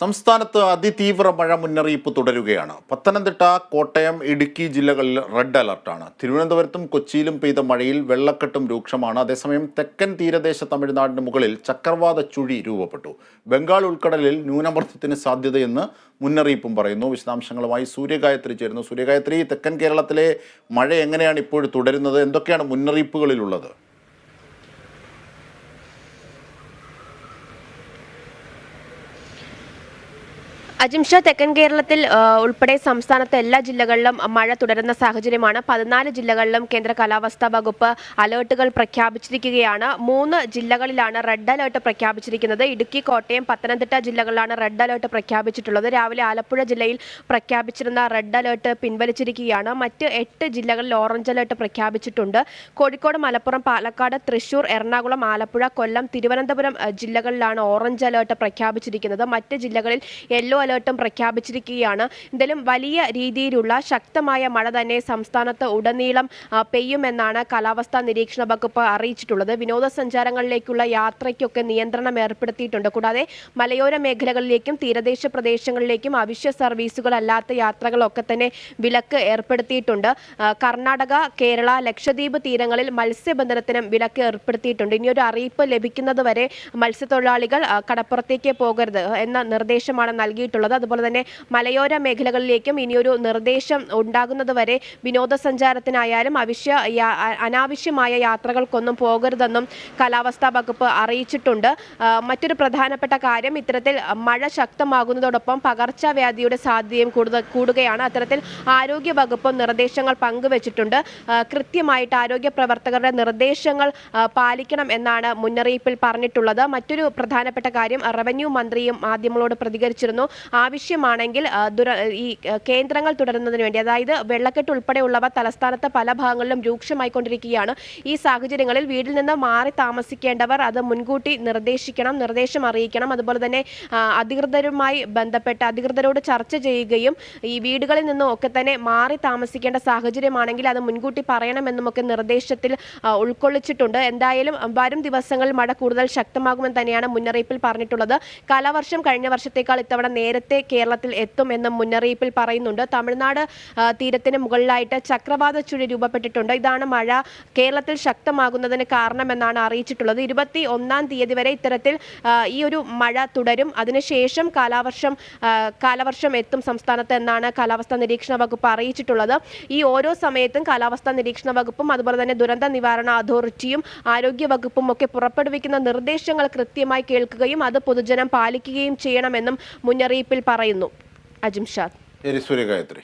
സംസ്ഥാനത്ത് അതിതീവ്ര മഴ മുന്നറിയിപ്പ് തുടരുകയാണ്. പത്തനംതിട്ട കോട്ടയം ഇടുക്കി ജില്ലകളിൽ റെഡ് അലർട്ടാണ് തിരുവനന്തപുരത്തും കൊച്ചിയിലും പെയ്ത മഴയിൽ വെള്ളക്കെട്ടും രൂക്ഷമാണ്. അതേസമയം തെക്കൻ തീരദേശ തമിഴ്നാടിന് മുകളിൽ ചക്രവാത ചുഴി രൂപപ്പെട്ടു. ബംഗാൾ ഉൾക്കടലിൽ ന്യൂനമർദ്ദത്തിന് സാധ്യതയെന്ന് മുന്നറിയിപ്പും പറയുന്നു. വിശദാംശങ്ങളുമായി സൂര്യഗായത്രി ചേരുന്നു. സൂര്യഗായത്രി തെക്കൻ കേരളത്തിലെ മഴ എങ്ങനെയാണ് ഇപ്പോൾ തുടരുന്നത്? എന്തൊക്കെയാണ് മുന്നറിയിപ്പുകളിലുള്ളത്? അജിംഷ തെക്കൻ കേരളത്തിൽ ഉൾപ്പെടെ സംസ്ഥാനത്തെ എല്ലാ ജില്ലകളിലും മഴ തുടരുന്ന സാഹചര്യമാണ്. പതിനാല് ജില്ലകളിലും കേന്ദ്ര കാലാവസ്ഥാ വകുപ്പ് അലേർട്ടുകൾ പ്രഖ്യാപിച്ചിരിക്കുകയാണ്. മൂന്ന് ജില്ലകളിലാണ് റെഡ് അലേർട്ട് പ്രഖ്യാപിച്ചിരിക്കുന്നത്. ഇടുക്കി കോട്ടയം പത്തനംതിട്ട ജില്ലകളിലാണ് റെഡ് അലേർട്ട് പ്രഖ്യാപിച്ചിട്ടുള്ളത്. രാവിലെ ആലപ്പുഴ ജില്ലയിൽ പ്രഖ്യാപിച്ചിരുന്ന റെഡ് അലേർട്ട് പിൻവലിച്ചിരിക്കുകയാണ്. മറ്റ് എട്ട് ജില്ലകളിൽ ഓറഞ്ച് അലേർട്ട് പ്രഖ്യാപിച്ചിട്ടുണ്ട്. കോഴിക്കോട് മലപ്പുറം പാലക്കാട് തൃശൂർ എറണാകുളം ആലപ്പുഴ കൊല്ലം തിരുവനന്തപുരം ജില്ലകളിലാണ് ഓറഞ്ച് അലേർട്ട് പ്രഖ്യാപിച്ചിരിക്കുന്നത്. മറ്റ് ജില്ലകളിൽ യെല്ലോ അലേർട്ടും പ്രഖ്യാപിച്ചിരിക്കുകയാണ്. എന്തായാലും വലിയ രീതിയിലുള്ള ശക്തമായ മഴ തന്നെ സംസ്ഥാനത്ത് ഉടനീളം പെയ്യുമെന്നാണ് കാലാവസ്ഥാ നിരീക്ഷണ വകുപ്പ് അറിയിച്ചിട്ടുള്ളത്. വിനോദസഞ്ചാരങ്ങളിലേക്കുള്ള യാത്രയ്ക്കൊക്കെ നിയന്ത്രണം ഏർപ്പെടുത്തിയിട്ടുണ്ട്. കൂടാതെ മലയോര മേഖലകളിലേക്കും തീരദേശ പ്രദേശങ്ങളിലേക്കും അവശ്യ സർവീസുകളല്ലാത്ത യാത്രകളൊക്കെ തന്നെ വിലക്ക് ഏർപ്പെടുത്തിയിട്ടുണ്ട്. കർണാടക കേരള ലക്ഷദ്വീപ് തീരങ്ങളിൽ മത്സ്യബന്ധനത്തിനും വിലക്ക് ഏർപ്പെടുത്തിയിട്ടുണ്ട്. ഇനിയൊരു അറിയിപ്പ് ലഭിക്കുന്നതുവരെ മത്സ്യത്തൊഴിലാളികൾ കടപ്പുറത്തേക്ക് പോകരുത് എന്ന നിർദ്ദേശമാണ് നൽകിയിട്ടുള്ളത്. അതുപോലെ തന്നെ മലയോര മേഖലകളിലേക്കും ഇനിയൊരു നിർദ്ദേശം ഉണ്ടാകുന്നത് വരെ വിനോദസഞ്ചാരത്തിനായാലും അവശ്യ അനാവശ്യമായ യാത്രകൾക്കൊന്നും പോകരുതെന്നും കാലാവസ്ഥാ വകുപ്പ് അറിയിച്ചിട്ടുണ്ട്. മറ്റൊരു പ്രധാനപ്പെട്ട കാര്യം ഇത്തരത്തിൽ മഴ ശക്തമാകുന്നതോടൊപ്പം പകർച്ചവ്യാധിയുടെ സാധ്യതയും കൂടുതൽ കൂടുകയാണ്. അത്തരത്തിൽ ആരോഗ്യ വകുപ്പ് നിർദ്ദേശങ്ങൾ പങ്കുവച്ചിട്ടുണ്ട്. കൃത്യമായിട്ട് ആരോഗ്യ പ്രവർത്തകരുടെ നിർദ്ദേശങ്ങൾ പാലിക്കണം എന്നാണ് മുന്നറിയിപ്പിൽ പറഞ്ഞിട്ടുള്ളത്. മറ്റൊരു പ്രധാനപ്പെട്ട കാര്യം റവന്യൂ മന്ത്രിയും മാധ്യമങ്ങളോട് പ്രതികരിച്ചിരുന്നു. ആവശ്യമാണെങ്കിൽ ദുര ഈ കേന്ദ്രങ്ങൾ തുടരുന്നതിന് വേണ്ടി അതായത് വെള്ളക്കെട്ട് ഉൾപ്പെടെയുള്ളവ തലസ്ഥാനത്തെ പല ഭാഗങ്ങളിലും രൂക്ഷമായിക്കൊണ്ടിരിക്കുകയാണ്. ഈ സാഹചര്യങ്ങളിൽ വീട്ടിൽ നിന്ന് മാറി താമസിക്കേണ്ടവർ അത് മുൻകൂട്ടി നിർദ്ദേശിക്കണം നിർദ്ദേശം അറിയിക്കണം. അതുപോലെ തന്നെ അധികൃതരുമായി ബന്ധപ്പെട്ട് അധികൃതരോട് ചർച്ച ചെയ്യുകയും ഈ വീടുകളിൽ നിന്നും ഒക്കെ തന്നെ മാറി താമസിക്കേണ്ട സാഹചര്യമാണെങ്കിൽ അത് മുൻകൂട്ടി പറയണമെന്നുമൊക്കെ നിർദ്ദേശത്തിൽ ഉൾക്കൊള്ളിച്ചിട്ടുണ്ട്. എന്തായാലും വരും ദിവസങ്ങളിൽ മഴ കൂടുതൽ ശക്തമാകുമെന്ന് തന്നെയാണ് മുന്നറിയിപ്പിൽ പറഞ്ഞിട്ടുള്ളത്. കാലവർഷം കഴിഞ്ഞ വർഷത്തേക്കാൾ ഇത്തവണ നേരത്തെ കേരളത്തിൽ എത്തും മുന്നറിയിപ്പിൽ പറയുന്നുണ്ട്. തമിഴ്നാട് തീരത്തിന് മുകളിലായിട്ട് ചക്രവാത ചുഴി രൂപപ്പെട്ടിട്ടുണ്ട്. ഇതാണ് മഴ കേരളത്തിൽ ശക്തമാകുന്നതിന് കാരണമെന്നാണ് അറിയിച്ചിട്ടുള്ളത്. ഇരുപത്തി ഒന്നാം തീയതി വരെ ഇത്തരത്തിൽ ഈ ഒരു മഴ തുടരും. അതിനുശേഷം കാലാവർഷം കാലവർഷം എത്തും സംസ്ഥാനത്ത് എന്നാണ് കാലാവസ്ഥാ നിരീക്ഷണ വകുപ്പ് അറിയിച്ചിട്ടുള്ളത്. ഈ ഓരോ സമയത്തും കാലാവസ്ഥാ നിരീക്ഷണ വകുപ്പും അതുപോലെ തന്നെ ദുരന്ത നിവാരണ അതോറിറ്റിയും ആരോഗ്യ വകുപ്പും ഒക്കെ പുറപ്പെടുവിക്കുന്ന നിർദ്ദേശങ്ങൾ കൃത്യമായി കേൾക്കുകയും അത് പൊതുജനം പാലിക്കുകയും ചെയ്യണമെന്നും മുന്നറിയിപ്പിൽ പറയുന്നു. അജിംഷാദ് ശരി സൂര്യഗായത്രി